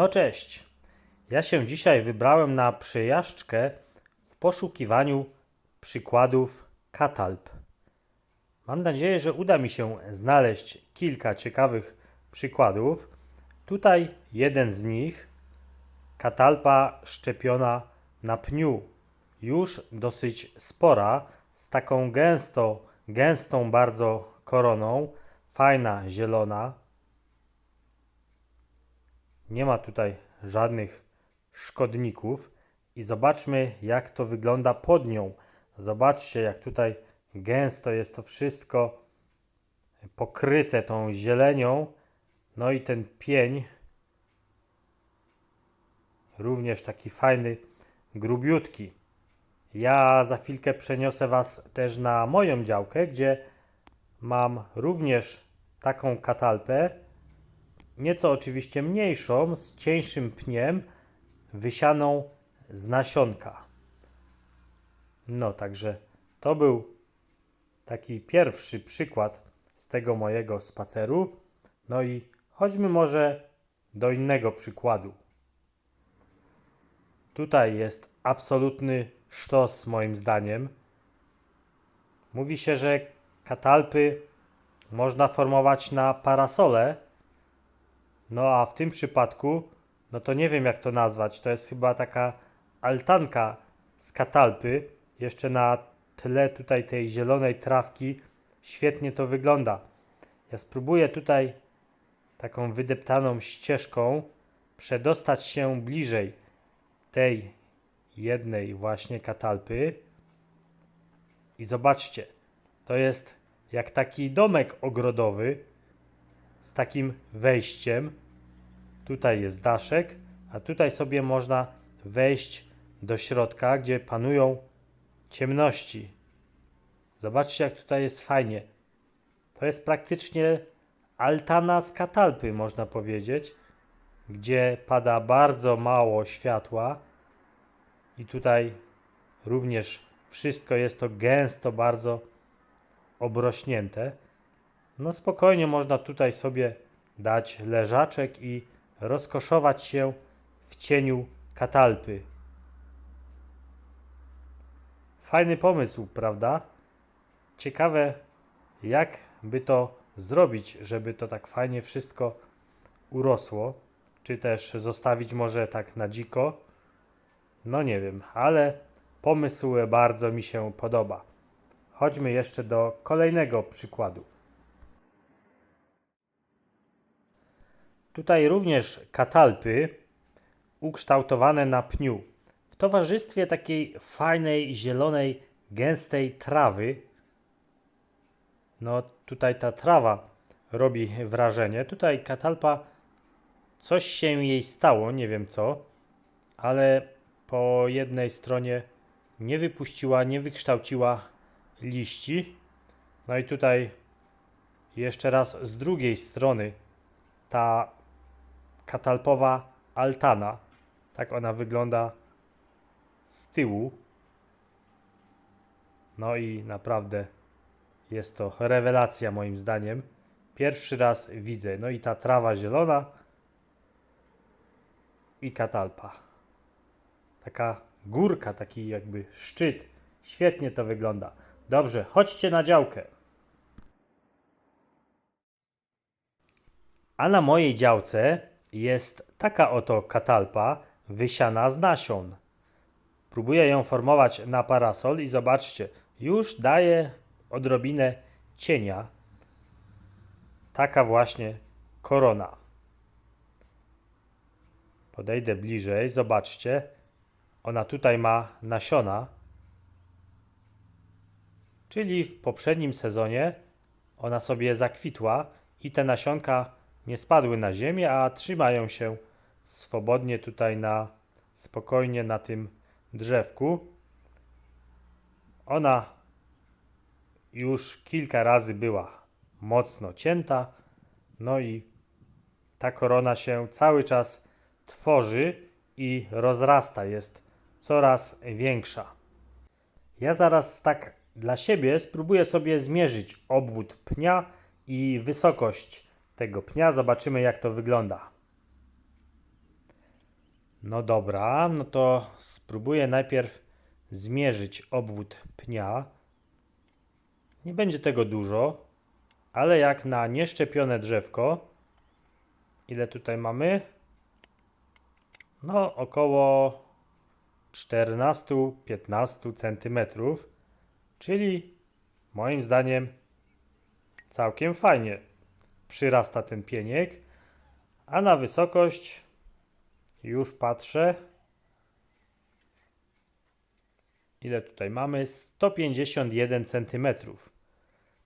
No cześć. Ja się dzisiaj wybrałem na przejażdżkę w poszukiwaniu przykładów katalp. Mam nadzieję, że uda mi się znaleźć kilka ciekawych przykładów. Tutaj jeden z nich, katalpa szczepiona na pniu, już dosyć spora, z taką gęsto, gęstą bardzo koroną, fajna, zielona. Nie ma tutaj żadnych szkodników. I zobaczmy, jak to wygląda pod nią. Zobaczcie, jak tutaj gęsto jest to wszystko pokryte tą zielenią. No i ten pień również taki fajny, grubiutki. Ja za chwilkę przeniosę Was też na moją działkę, gdzie mam również taką katalpę, nieco oczywiście mniejszą, z cieńszym pniem, wysianą z nasionka. No, także to był taki pierwszy przykład z tego mojego spaceru. No i chodźmy może do innego przykładu. Tutaj jest absolutny sztos, moim zdaniem. Mówi się, że katalpy można formować na parasole. No a w tym przypadku, no to nie wiem jak to nazwać. To jest chyba taka altanka z katalpy. Jeszcze na tle tutaj tej zielonej trawki świetnie to wygląda. Ja spróbuję tutaj taką wydeptaną ścieżką przedostać się bliżej tej jednej właśnie katalpy. I zobaczcie, to jest jak taki domek ogrodowy z takim wejściem. Tutaj jest daszek, a tutaj sobie można wejść do środka, gdzie panują ciemności. Zobaczcie, jak tutaj jest fajnie. To jest praktycznie altana z katalpy, można powiedzieć, gdzie pada bardzo mało światła. I tutaj również wszystko jest to gęsto, bardzo obrośnięte. No spokojnie można tutaj sobie dać leżaczek i rozkoszować się w cieniu katalpy. Fajny pomysł, prawda? Ciekawe, jak by to zrobić, żeby to tak fajnie wszystko urosło. Czy też zostawić może tak na dziko. No nie wiem, ale pomysł bardzo mi się podoba. Chodźmy jeszcze do kolejnego przykładu. Tutaj również katalpy ukształtowane na pniu. W towarzystwie takiej fajnej, zielonej, gęstej trawy. No tutaj ta trawa robi wrażenie. Tutaj katalpa, coś się jej stało, nie wiem co, ale po jednej stronie nie wypuściła, nie wykształciła liści. No i tutaj jeszcze raz z drugiej strony ta katalpowa altana. Tak ona wygląda z tyłu. No i naprawdę jest to rewelacja moim zdaniem. Pierwszy raz widzę. No i ta trawa zielona i katalpa. Taka górka, taki jakby szczyt. Świetnie to wygląda. Dobrze, chodźcie na działkę. A na mojej działce jest taka oto katalpa wysiana z nasion. Próbuję ją formować na parasol i zobaczcie, już daje odrobinę cienia. Taka właśnie korona. Podejdę bliżej, zobaczcie. Ona tutaj ma nasiona. Czyli w poprzednim sezonie ona sobie zakwitła i te nasionka nie spadły na ziemię, a trzymają się swobodnie tutaj na spokojnie na tym drzewku. Ona już kilka razy była mocno cięta, no i ta korona się cały czas tworzy i rozrasta, jest coraz większa. Ja zaraz tak dla siebie spróbuję sobie zmierzyć obwód pnia i wysokość tego pnia. Zobaczymy, jak to wygląda. No dobra, no to spróbuję najpierw zmierzyć obwód pnia. Nie będzie tego dużo, ale jak na nieszczepione drzewko, ile tutaj mamy? No, około 14-15 centymetrów, czyli moim zdaniem całkiem fajnie przyrasta ten pieniek, a na wysokość już patrzę. Ile tutaj mamy? 151 cm.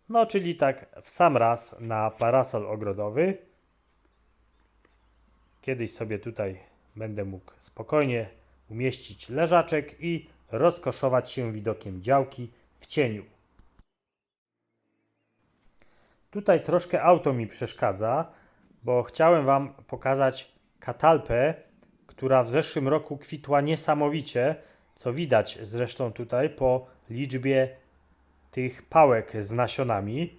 No, czyli tak w sam raz na parasol ogrodowy. Kiedyś sobie tutaj będę mógł spokojnie umieścić leżaczek i rozkoszować się widokiem działki w cieniu. Tutaj troszkę auto mi przeszkadza, bo chciałem Wam pokazać katalpę, która w zeszłym roku kwitła niesamowicie, co widać zresztą tutaj po liczbie tych pałek z nasionami.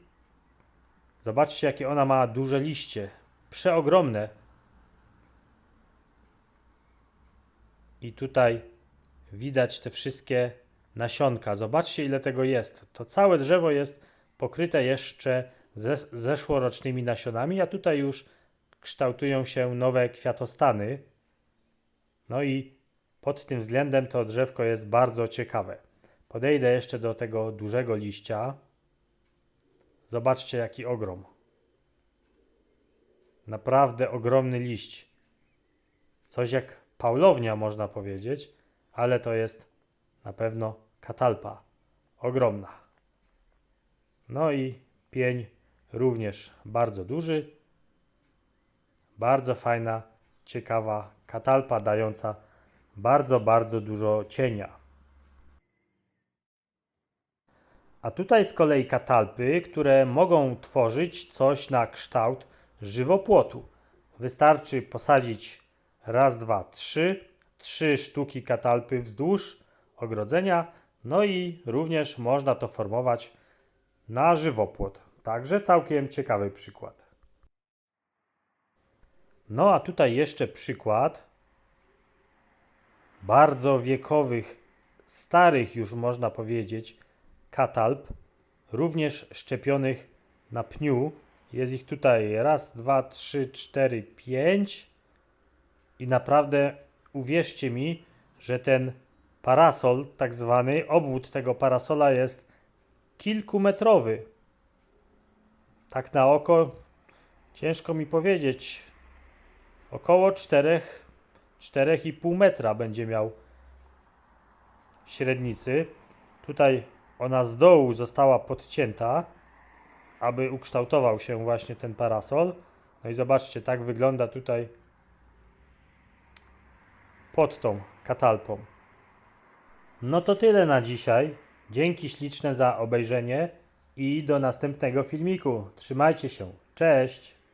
Zobaczcie, jakie ona ma duże liście. Przeogromne. I tutaj widać te wszystkie nasionka. Zobaczcie, ile tego jest. To całe drzewo jest pokryte jeszcze ze, zeszłorocznymi nasionami, a tutaj już kształtują się nowe kwiatostany. No i pod tym względem to drzewko jest bardzo ciekawe. Podejdę jeszcze do tego dużego liścia. Zobaczcie, jaki ogrom. Naprawdę ogromny liść. Coś jak paulownia, można powiedzieć, ale to jest na pewno katalpa. Ogromna. No i pień również bardzo duży. Bardzo fajna, ciekawa katalpa dająca bardzo, bardzo dużo cienia. A tutaj z kolei katalpy, które mogą tworzyć coś na kształt żywopłotu. Wystarczy posadzić raz, dwa, trzy, trzy sztuki katalpy wzdłuż ogrodzenia, no i również można to formować na żywopłot. Także całkiem ciekawy przykład. No a tutaj jeszcze przykład bardzo wiekowych, starych już można powiedzieć, katalp, również szczepionych na pniu. Jest ich tutaj raz, dwa, trzy, cztery, pięć. I naprawdę uwierzcie mi, że ten parasol, tak zwany, obwód tego parasola jest kilkumetrowy. Tak na oko ciężko mi powiedzieć. Około 4, 4,5 metra będzie miał średnicy. Tutaj ona z dołu została podcięta, aby ukształtował się właśnie ten parasol. No i zobaczcie, tak wygląda tutaj pod tą katalpą. No to tyle na dzisiaj. Dzięki śliczne za obejrzenie i do następnego filmiku. Trzymajcie się. Cześć!